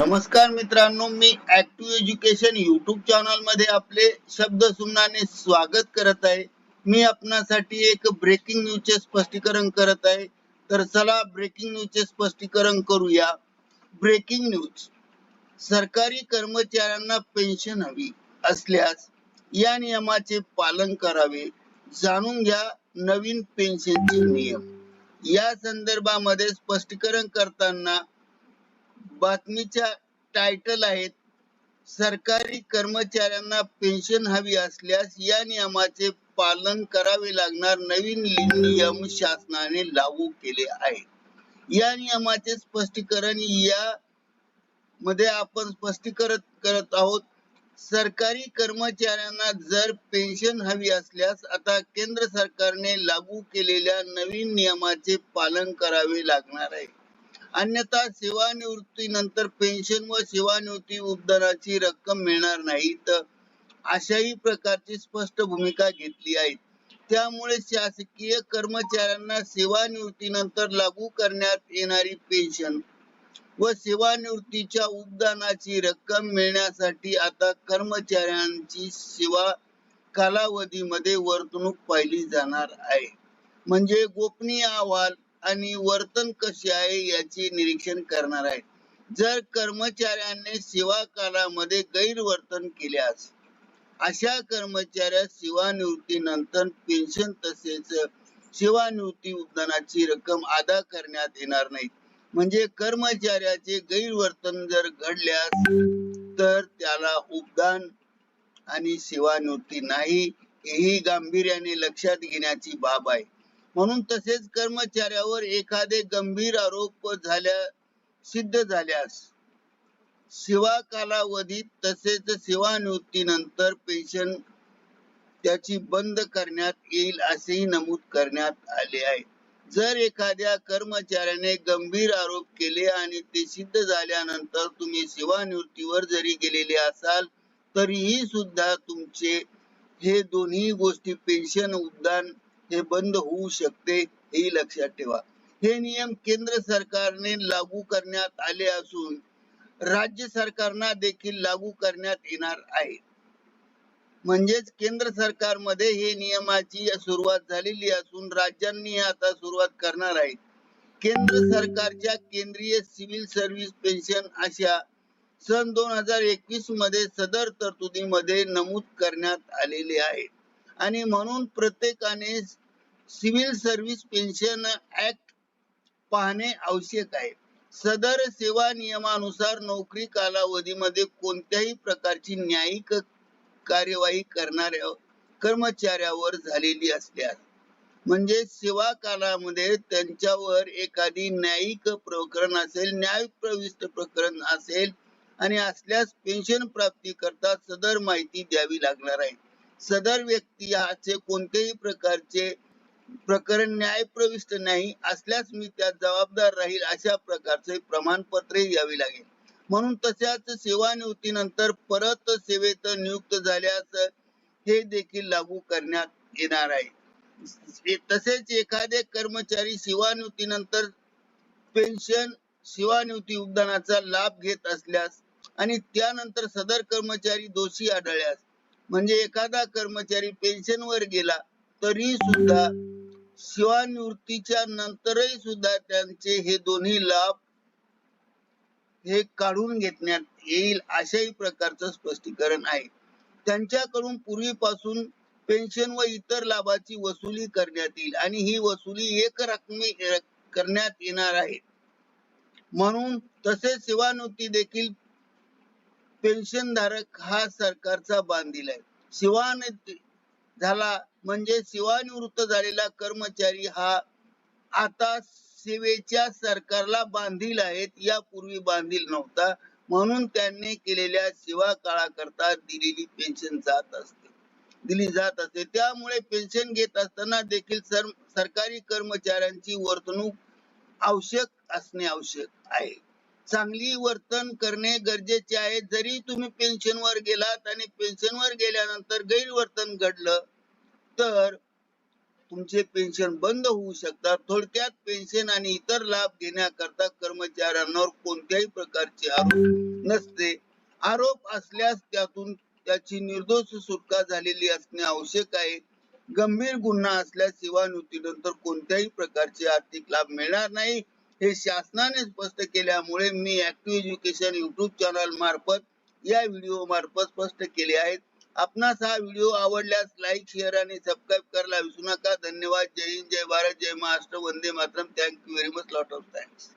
नमस्कार मित्रांनो मी ऍक्टिव्ह एज्युकेशन युट्यूब चॅनलमध्ये आपले शब्द सुमनाने स्वागत करत आहे. मी आपणासाठी एक ब्रेकिंग न्यूजचे स्पष्टीकरण करत आहे. तर चला ब्रेकिंग न्यूजचे स्पष्टीकरण करूया. ब्रेकिंग न्यूज सरकारी कर्मचाऱ्यांना पेन्शन हवी असल्यास या नियमाचे पालन करावे. जाणून घ्या नवीन पेन्शनचे नियम. या संदर्भामध्ये स्पष्टीकरण करताना बातमीच्या टायटल आहेत सरकारी कर्मचाऱ्यांना पेन्शन हवी असल्यास या नियमाचे पालन करावे लागणार नवीन नियम शासनाने लागू केले आहेत. या नियमाचे स्पष्टीकरण या मध्ये आपण स्पष्टीकरण करत आहोत. सरकारी कर्मचाऱ्यांना जर पेन्शन हवी असल्यास आता केंद्र सरकारने लागू केलेल्या नवीन नियमाचे पालन करावे लागणार आहे. अन्यथा सेवानिवृत्तीनंतर पेन्शन व सेवानिवृत्ती उपदानाची रक्कम मिळणार नाही. तर अशाही प्रकारची स्पष्ट भूमिका घेतली आहे. त्यामुळे शासकीय कर्मचाऱ्यांना सेवानिवृत्तीनंतर लागू करण्यात येणारी पेन्शन व सेवानिवृत्तीच्या उपदानाची रक्कम मिळण्यासाठी आता कर्मचाऱ्यांची सेवा कालावधीमध्ये वर्तणूक पाहिली जाणार आहे. म्हणजे गोपनीय अहवाल आणि वर्तन कसे आहे याचे निरीक्षण करणार आहे. जर कर्मचाऱ्याने सेवा कालामध्ये गैरवर्तन केल्यास अशा कर्मचाऱ्यास सेवानिवृत्तीनंतर पेन्शन तसेच सेवानिवृत्ती उपदानाची रक्कम अदा करण्यात येणार नाही. म्हणजे कर्मचाऱ्याचे गैरवर्तन जर घडल्यास तर त्याला उपदान आणि सेवानिवृत्ती नाही हेही गांभीर्याने लक्षात घेण्याची बाब आहे. म्हणून तसेच कर्मचाऱ्यावर एखादे गंभीर आरोप झाल्या सिद्ध झाल्यास सेवा कालावधीत तसेच सेवानिवृत्तीनंतर पेन्शन त्याची बंद करण्यात येईल असेही नमूद करण्यात आले आहे. जर एखाद्या कर्मचाऱ्याने गंभीर आरोप केले आणि ते सिद्ध झाल्यानंतर तुम्ही सेवानिवृत्तीवर जरी गेलेले असाल तरीही सुद्धा तुमचे हे दोन्ही गोष्टी पेन्शन उद्दान हे बंद होऊ शकते हे लक्षात ठेवा. हे नियम केंद्र सरकारने लागू करण्यात आले असून राज्य सरकारना देखील लागू करण्यात येणार आहे. म्हणजेच केंद्र सरकारमध्ये हे नियमाची सुरुवात झालेली असून राज्यांनी आता सुरुवात करणार आहे. केंद्र सरकारच्या केंद्रीय सिव्हिल सर्व्हिस पेन्शन अशा सन दोन हजार एकवीसमध्ये सदर तरतुदीमध्ये नमूद करण्यात आलेले आहे. आणि म्हणून प्रत्येकाने सिव्हिल सर्व्हिस पेन्शन ऍक्ट पाहणे आवश्यक आहे. सदर सेवा नियमानुसार नोकरी कालावधीमध्ये कोणत्याही प्रकारची न्यायिक कार्यवाही करणाऱ्या कर्मचाऱ्यावर झालेली असल्यास म्हणजे सेवा कालामध्ये त्यांच्यावर एखादी न्यायिक प्रकरण असेल न्याय प्रविष्ट प्रकरण असेल आणि असल्यास पेन्शन प्राप्ती करता सदर माहिती द्यावी लागणार आहे. सदर व्यक्ती याचे कोणत्याही प्रकारचे प्रकरण न्याय प्रविष्ट नाही असल्यास मी त्यात जबाबदार राहील अशा प्रकारचे प्रमाणपत्र यावे लागेल. म्हणून तशाच सेवानिवृत्तीनंतर परत सेवेत नियुक्त झाल्यास हे देखील लागू करण्यात येणार आहे. तसेच एखादे कर्मचारी सेवानिवृत्तीनंतर पेन्शन सेवानिवृत्ती योगदानाचा लाभ घेत असल्यास आणि त्यानंतर सदर कर्मचारी दोषी आढळल्यास म्हणजे एखादा कर्मचारी पेन्शन वर गेला तरी सुद्धा सेवानिवृत्तीच्या नंतरही सुद्धा त्यांचे हे दोन्ही लाभ हे काढून घेण्यात येईल अशाही प्रकारचं स्पष्टीकरण आहे. त्यांच्याकडून पूर्वीपासून पेन्शन व इतर लाभाची वसुली करण्यात येईल आणि ही वसुली एक रकमी करण्यात येणार आहे. म्हणून तसेच सेवानिवृत्ती देखील पेन्शन धारक हा सरकारचा बांधील आहे. सेवानिवृत्ती झाला म्हणजे सेवानिवृत्त झालेला कर्मचारी हा आता सेवेच्या सरकारला बांधील आहेत यापूर्वी बांधील नव्हता. म्हणून त्यांनी केलेल्या सेवा काळाकरता दिलेली पेन्शन जात असते. दिली जात असते. त्यामुळे पेन्शन घेत असताना देखील सर सरकारी कर्मचाऱ्यांची वर्तणूक आवश्यक असणे आवश्यक आहे. चांगली वर्तन करणे गरजेचे आहे. जरी तुम्ही पेन्शन वर गेलात आणि पेन्शन वर गेल्यानंतर गैरवर्तन घडलं तर तुमचे पेन्शन बंद होऊ शकतात. थोडक्यात पेन्शन आणि इतर लाभ घेण्याकरता कर्मचाऱ्यांवर कोणत्याही प्रकारचे आरोप नसते. आरोप असल्यास त्यातून त्याची निर्दोष सुटका झालेली असणे आवश्यक आहे. गंभीर गुन्हा असल्यास सेवानिवृत्तीनंतर कोणत्याही प्रकारचे आर्थिक लाभ मिळणार नाही. हे शासनाने स्पष्ट केल्यामुळे मी ऍक्टिव्ह एज्युकेशन युट्यूब चॅनल मार्फत या व्हिडिओ मार्फत स्पष्ट केले आहेत. आपणास हा व्हिडिओ आवडल्यास लाईक शेअर आणि सबस्क्राईब करायला विसरू नका. धन्यवाद. जय हिंद. जय भारत. जय Maharashtra. Vande Mataram. Thank you very much lot of thanks